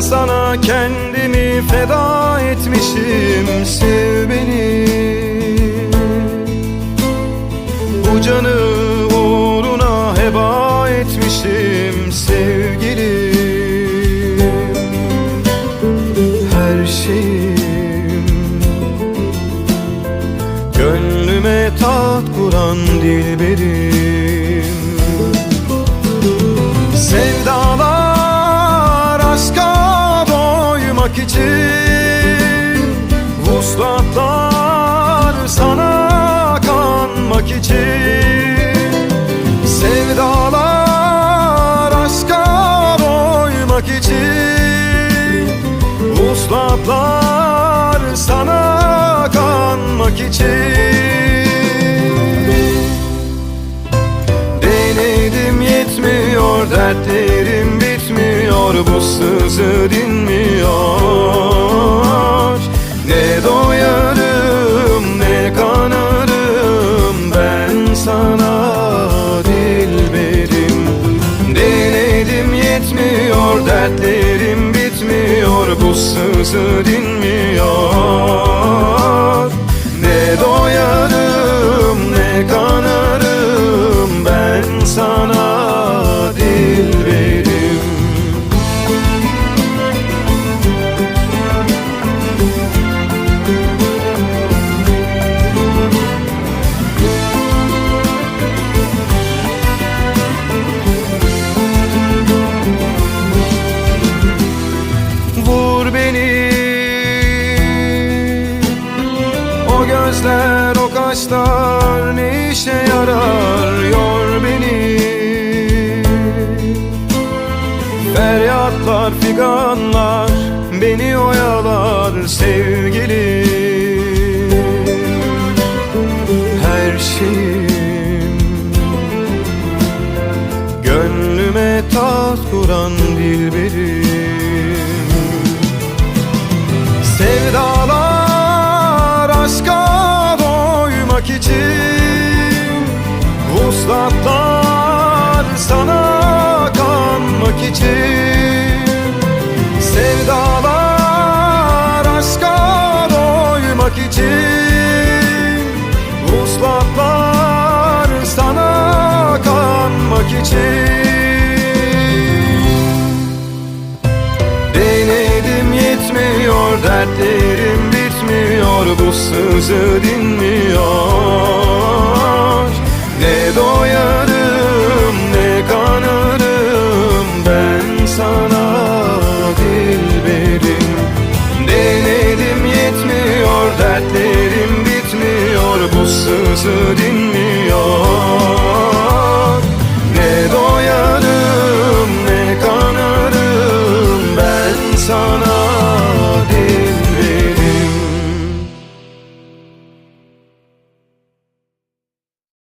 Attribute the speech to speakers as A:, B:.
A: Sana kendimi feda etmişim. Sev beni. Bu canı uğruna heba etmişim. Sevgilim Her şeyim. Gönlüme tat kuran dilberim. Sevda için Vuslatlar sana kanmak için. Sevdalar aşka doymak için. Vuslatlar sana kanmak için. Denedim yetmiyor bitmiyor Bu sızı dinmiyor. Ne doyarım ne kanarım ben sana dilberim Denedim yetmiyor dertlerim bitmiyor. Bu sızı dinmiyor gözler o kaşlar ne işe yarar? Yor beni. Feryatlar figanlar beni oyalar sevgilim Her şeyim Gönlüme tat kuran dilberim Sevdalar kanmak için Sevdalar aşka doymak için. Vuslatlar sana kanmak için. Denedim yetmiyor dertlerim bitmiyor. Bu sızı dinmiyor sözü dinle.